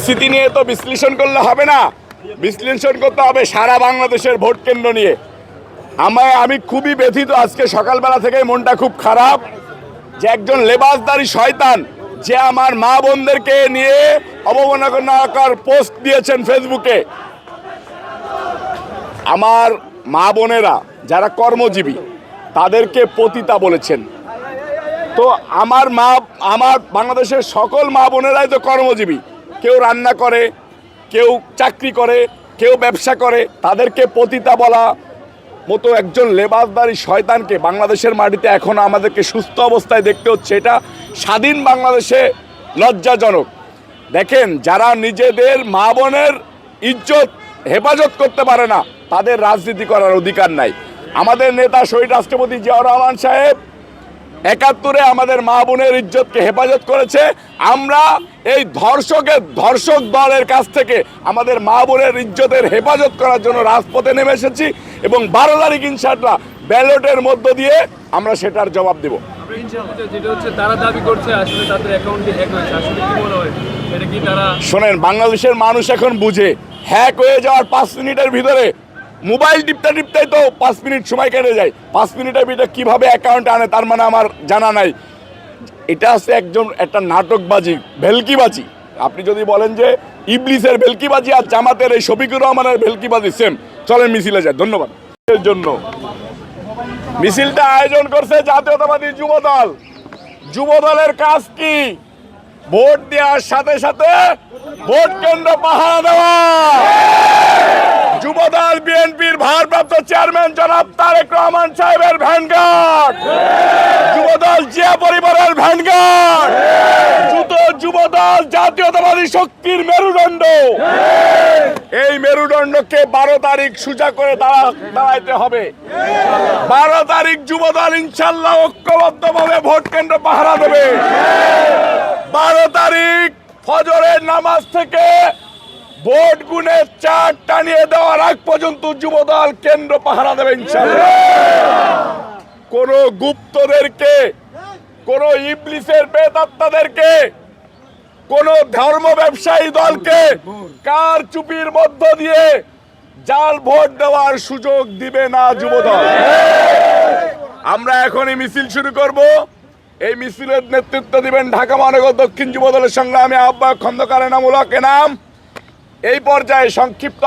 স্থিতি নিয়ে তো বিশ্লেষণ করলে হবে না। বিশ্লেষণ করতে হবে সারা বাংলাদেশের ভোট কেন্দ্র নিয়ে। আমায়, আমি খুবই ব্যথিত আজকে সকালবেলা থেকে মনটা খুব খারাপ। যে একজন লেবাসদারি শয়তান, যে আমার মা বোনদেরকে নিয়ে অবমাননাকর পোস্ট দিয়েছেন ফেসবুকে। আমার মা বোনেরা, যারা কর্মজীবী, তাদেরকে পতিতা বলেছেন। তো আমার মা, আমার বাংলাদেশের সকল মা বোনেরাই তো কর্মজীবী। কেউ রান্না করে, কেউ চাকরি করে, কেউ ব্যবসা করে, তাদেরকে পতিতা বলা মতো একজন লেবাসদারি শয়তানকে বাংলাদেশের মাটিতে এখনও আমাদেরকে সুস্থ অবস্থায় দেখতে হচ্ছে। এটা স্বাধীন বাংলাদেশে লজ্জাজনক। দেখেন, যারা নিজেদের মা বোনের ইজ্জত হেফাজত করতে পারে না, তাদের রাজনীতি করার অধিকার নাই। আমাদের নেতা শহীদ রাষ্ট্রপতি জিয়াউর রহমান সাহেব একাত্তরে আমাদের মা বোনের ইজ্জতকে হেফাজত করেছে। আমরা এই ধর্ষকের ধর্ষক দলের কাছ থেকে আমাদের মা বোনের ইজ্জতের হেফাজত করার জন্য রাজপথে নেমে এসেছি এবং বারো তারিখ ইনশাল্লাহ ব্যালটের মধ্য দিয়ে আমরা সেটার জবাব দেব। শোনেন বাংলাদেশের মানুষ এখন বুঝে। হ্যাক হয়ে যাওয়ার পাঁচ মিনিটের ভিতরে মোবাইল টিপতে টিপতেই তো পাঁচ মিনিট সময় কেটে যায়। পাঁচ মিনিটের ভিতরে কীভাবে অ্যাকাউন্ট আনে তার মানে আমার জানা নাই। এটা হচ্ছে একজন, একটা নাটকবাজি, ভেলকিবাজি। আপনি যদি বলেন যে ইবলিসের ভেলকিবাজি আর জামাতের এই শফিকুর রহমানের ভেলকিবাজি সেম চলেন মিছিলে যায় ধন্যবাদ। এর জন্য। মিছিলটা আয়োজন করছে জাতীয়তাবাদী যুব দল যুব দলের কাজ কি? ভোট দেওয়ার সাথে সাথে ভোট কেন্দ্র পাহারা দেওয়া। যুবদল বিএনপির ভারপ্রাপ্ত চেয়ারম্যান জনাব তারেক রহমান সাহেবের ভ্যানগার্ড। যুবদল জিয়া পরিবারের ভ্যানগার্ড। যুবদল জাতীয়তাবাদী শক্তির মেরুদণ্ড। এই মেরুদণ্ডকে বারো তারিখ সুজা করে দাঁড়া দাঁড়াইতে হবে। বারো তারিখ যুবদল ইনশাল্লাহ ঐক্যবদ্ধভাবে ভোট কেন্দ্র পাহারা দেবে। বারো তারিখ ফজরের নামাজ থেকে ভোট গুনে চার টানিয়ে দেওয়ার আগ পর্যন্ত যুবদল কেন্দ্র পাহারা দেবে ইনশাল্লাহ কোন গুপ্তদেরকে, কোন ইবলিসের বেদাত্তাদেরকে, কোন ধর্ম ব্যবসায়ী দলকে কার চুপির মধ্য দিয়ে জাল ভোট দেওয়ার সুযোগ দিবে না যুবদল? আমরা এখনই মিছিল শুরু করব। এই মিছিলের নেতৃত্ব দিবেন ঢাকা মহানগর দক্ষিণ যুবদলের সংগ্রামী আহ্বায়ক খন্দকার এনামুলক এনাম এই পর্যায়ে সংক্ষিপ্ত